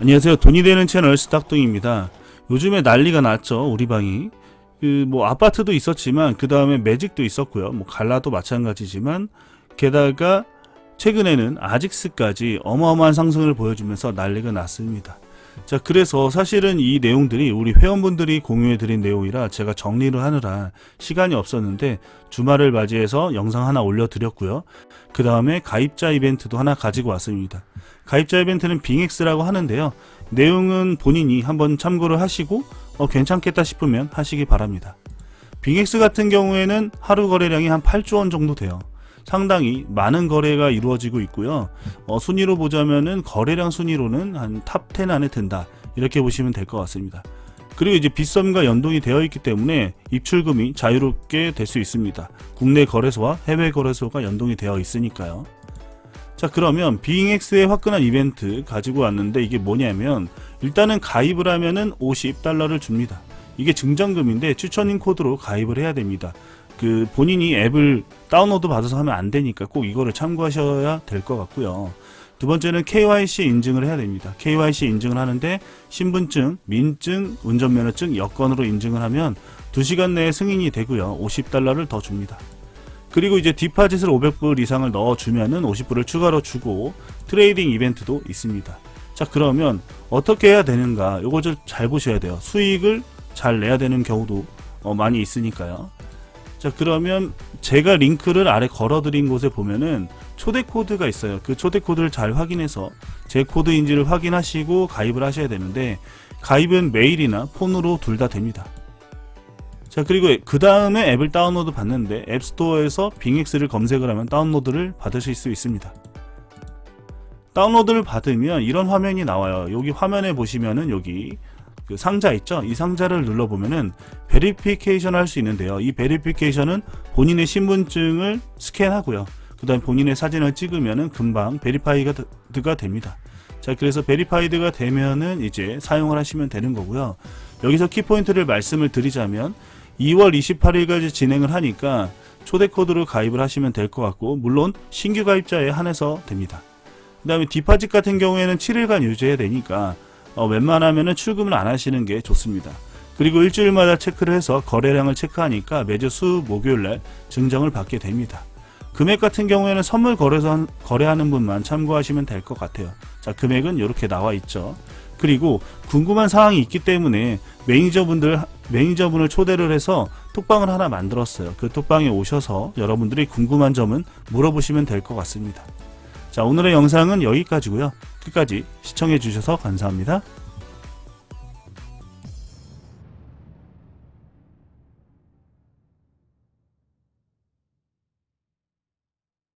안녕하세요. 돈이 되는 채널 스탁동입니다. 요즘에 난리가 났죠. 우리 방이. 그 뭐 아파트도 있었지만 그 다음에 매직도 있었고요. 뭐 갈라도 마찬가지지만 게다가 최근에는 아직스까지 어마어마한 상승을 보여주면서 난리가 났습니다. 자, 그래서 사실은 이 내용들이 우리 회원분들이 공유해드린 내용이라 제가 정리를 하느라 시간이 없었는데 주말을 맞이해서 영상 하나 올려드렸고요. 그 다음에 가입자 이벤트도 하나 가지고 왔습니다. 가입자 이벤트는 빙엑스라고 하는데요. 내용은 본인이 한번 참고를 하시고 어, 괜찮겠다 싶으면 하시기 바랍니다. 빙엑스 같은 경우에는 하루 거래량이 한 8조 원 정도 돼요. 상당히 많은 거래가 이루어지고 있고요. 어, 순위로 보자면은 거래량 순위로는 한 탑 10 안에 든다. 이렇게 보시면 될 것 같습니다. 그리고 이제 빗썸과 연동이 되어 있기 때문에 입출금이 자유롭게 될 수 있습니다. 국내 거래소와 해외 거래소가 연동이 되어 있으니까요. 자 그러면 빙엑스의 화끈한 이벤트 가지고 왔는데 이게 뭐냐면 일단은 가입을 하면은 50달러를 줍니다. 이게 증정금인데 추천인 코드로 가입을 해야 됩니다. 그 본인이 앱을 다운로드 받아서 하면 안 되니까 꼭 이거를 참고하셔야 될 것 같고요. 두 번째는 KYC 인증을 해야 됩니다. KYC 인증을 하는데 신분증, 민증, 운전면허증, 여권으로 인증을 하면 2시간 내에 승인이 되고요. 50달러를 더 줍니다. 그리고 이제 디파짓을 500불 이상을 넣어주면은 50불을 추가로 주고 트레이딩 이벤트도 있습니다. 자 그러면 어떻게 해야 되는가 요거 좀 잘 보셔야 돼요. 수익을 잘 내야 되는 경우도 어, 많이 있으니까요. 자 그러면 제가 링크를 아래 걸어드린 곳에 보면은 초대 코드가 있어요. 그 초대 코드를 잘 확인해서 제 코드인지를 확인하시고 가입을 하셔야 되는데 가입은 메일이나 폰으로 둘 다 됩니다. 자 그리고 그 다음에 앱을 다운로드 받는데 앱스토어에서 빙엑스를 검색을 하면 다운로드를 받으실 수 있습니다. 다운로드를 받으면 이런 화면이 나와요. 여기 화면에 보시면은 여기 그 상자 있죠? 이 상자를 눌러보면은 베리피케이션 할 수 있는데요. 이 베리피케이션은 본인의 신분증을 스캔하고요. 그 다음에 본인의 사진을 찍으면은 금방 베리파이드가 됩니다. 자, 그래서 베리파이드가 되면은 이제 사용을 하시면 되는 거고요. 여기서 키포인트를 말씀을 드리자면 2월 28일까지 진행을 하니까 초대 코드로 가입을 하시면 될 것 같고 물론 신규 가입자에 한해서 됩니다. 그 다음에 디파짓 같은 경우에는 7일간 유지해야 되니까 어, 웬만하면은 출금을 안 하시는 게 좋습니다. 그리고 일주일마다 체크를 해서 거래량을 체크하니까 매주 수 목요일날 증정을 받게 됩니다. 금액 같은 경우에는 선물 거래소 거래하는 분만 참고하시면 될 것 같아요. 자, 금액은 이렇게 나와 있죠. 그리고 궁금한 사항이 있기 때문에 매니저분들 매니저분을 초대를 해서 톡방을 하나 만들었어요. 그 톡방에 오셔서 여러분들이 궁금한 점은 물어보시면 될 것 같습니다. 자, 오늘의 영상은 여기까지고요. 끝까지 시청해 주셔서 감사합니다.